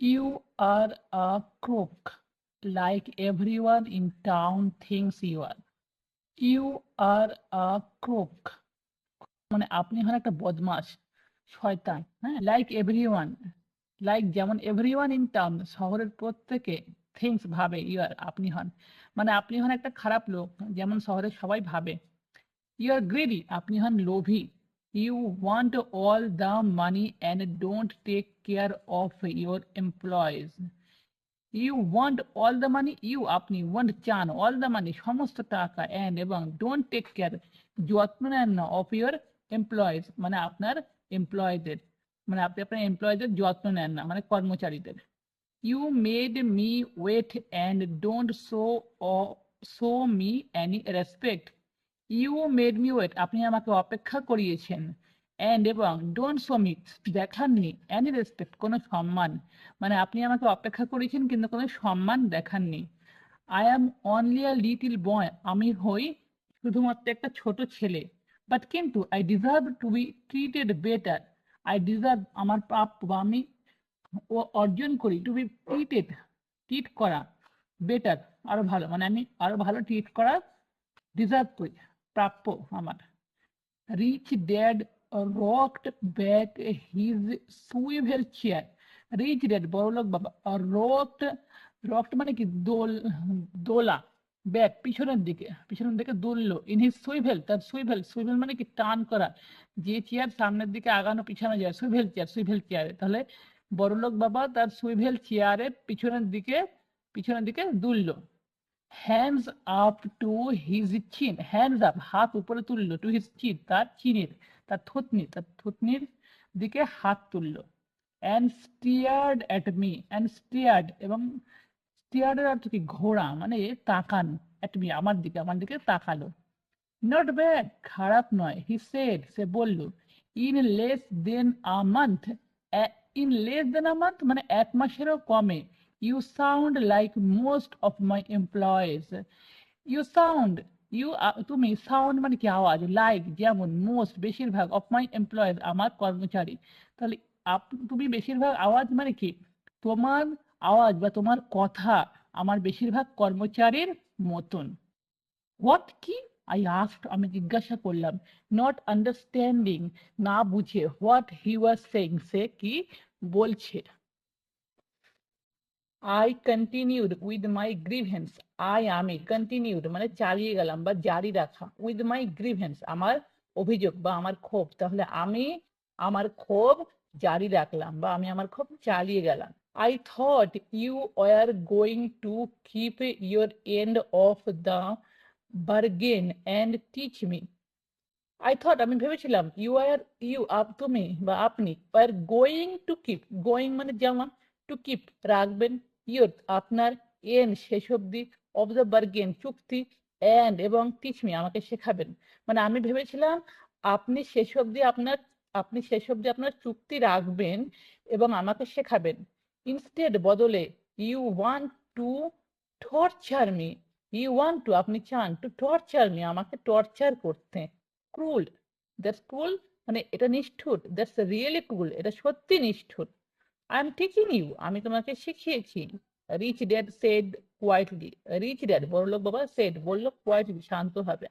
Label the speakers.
Speaker 1: You are a crook, like everyone in town thinks you are. You are a crook. মানে আপনি হন একটা বদমাস শয়তান হ্যাঁ লাইক এভরিওয়ান লাইক যেমন এভরিওয়ান ইন টাউন শহরের প্রত্যেকে থিংস ভাবে ইউ আর আপনি হন মানে আপনি হন একটা খারাপ লোক যেমন শহরের সবাই ভাবে ইউ আর গ্রেডি আপনি হন লোভী you want all the money and don't take care of your employees you want all the money you আপনি ওয়ান্ট চান অল দ্য মানি সমস্ত টাকা অ্যান্ড এবং ডোন্ট টেক কেয়ার যত্ন নেন না অফ ইউর এমপ্লয়িজ মানে আপনার এমপ্লয়ীদের মানে আপনি আপনার এমপ্লয়ীদের যত্ন নেন না মানে কর্মচারীদের you made me wait and don't show show me any respect you made me wait আপনি আমাকে অপেক্ষা করিয়েছেন। অ্যান্ড এবং ডোন্ট শো মি দেখাননি। অ্যানি রেসপেক্ট কোনো সম্মান। মানে আপনি আমাকে অপেক্ষা করেছেন কিন্তু কোনো সম্মান দেখাননি। I am only a little boy আমি হই শুধুমাত্র একটা ছোট ছেলে। বাট কিন্তু I deserve to be treated better I deserve আমার প্রাপ্য বা আমি ও অর্জন করি। টু বি ট্রিটেড ট্রিট করা বেটার আরও ভালো। মানে আমি আরও ভালো ট্রিট করা ডিজার্ভ করি। প্রাপ্য আমার। Rich dad rocked back his swivel chair rich dad বড়লোক বাবা রকড রকড মানে কি? দোল, দোলা ব্যাক পিছনের দিকে পিছনের দিকে দুললো। ইন হিজ সুইভেল তার সুইভেল সুইভেল মানে কি? টান করা। যে চেয়ার সামনের দিকে আগানো, পিছানো যায় সুইভেল চেয়ার সুইভেল চেয়ারে তাহলে বড়লোক বাবা তার সুইভেল চেয়ারে পিছনের দিকে পিছনের দিকে দুললো। Hands up to his chin hands up হাত উপরে তুললো টু হিজ চিন তার চিনের, তার থুতনি তার থুতনির দিকে হাত তুললো and stared at me and stared এবং স্টিয়ার্ডের অর্থ কি ঘোড়া মানে তাকান অ্যাট মি আমার দিকে আমার দিকে তাকালো। নট ব্যাড খারাপ নয় হি সেড সে বলল in less than a month in less than a month মানে এক মাসেরও কমে you sound like most of my employees you sound you তুমি সাউন্ড মানে কি আওয়াজ? লাইক যেমন মোস্ট বেশিরভাগ অফ মাই এমপ্লয়েজ আমার কর্মচারী। তাহলে তুমি বেশিরভাগ আওয়াজ মানে কি? তোমার আওয়াজ বা তোমার কথা আমার বেশিরভাগ কর্মচারীর মতন। হোয়াট কি? আই আস্ট আমি জিজ্ঞাসা করলাম। নট আন্ডারস্ট্যান্ডিং না বুঝে। হোয়াট হি ওয়াজ সেইং সে কি বলছে? I continued with my grievance I আমি কন্টিনিউড মানে চালিয়ে গেলাম বা জারি রাখা উইথ মাই গ্রিভেন্স আমার অভিযোগ বা আমার ক্ষোভ। তাহলে আমি আমার ক্ষোভ জারি রাখলাম বা আমি আমার ক্ষোভ চালিয়ে গেলাম। I thought you were going to keep your end of the bargain and teach me. I thought, আমি ভেবেছিলাম ইউ আর ইউ আপ, তুমি বা আপনি আর গোয়িং টু কিপ গোয়িং মানে যেমন টু কিপ রাখবেন। ইয়োর আপনার এন, শেষ অব্দি দ্য বার্গেন চুক্তি অ্যান্ড এবং টিচ মি আমাকে শেখাবেন। মানে আমি ভেবেছিলাম আপনি শেষ অব্দি আপনার, আপনি শেষ অব্দি আপনার চুক্তি রাখবেন এবং আমাকে শেখাবেন। ইনস্টেড বদলে you want to torture me you want to আপনি চান টু টর্চার মি আমাকে টর্চার করতে। ক্রুল দ্যাটস ক্রুল মানে এটা নিষ্ঠুর দ্যাটস রিয়েলি ক্রুল এটা সত্যি নিষ্ঠুর। আই এম টিচিং ইউ আমি তোমাকে শিখিয়েছি। Rich dad said quietly rich dad বড়লোক বাবা সেড বলল কোয়াইটলি শান্তভাবে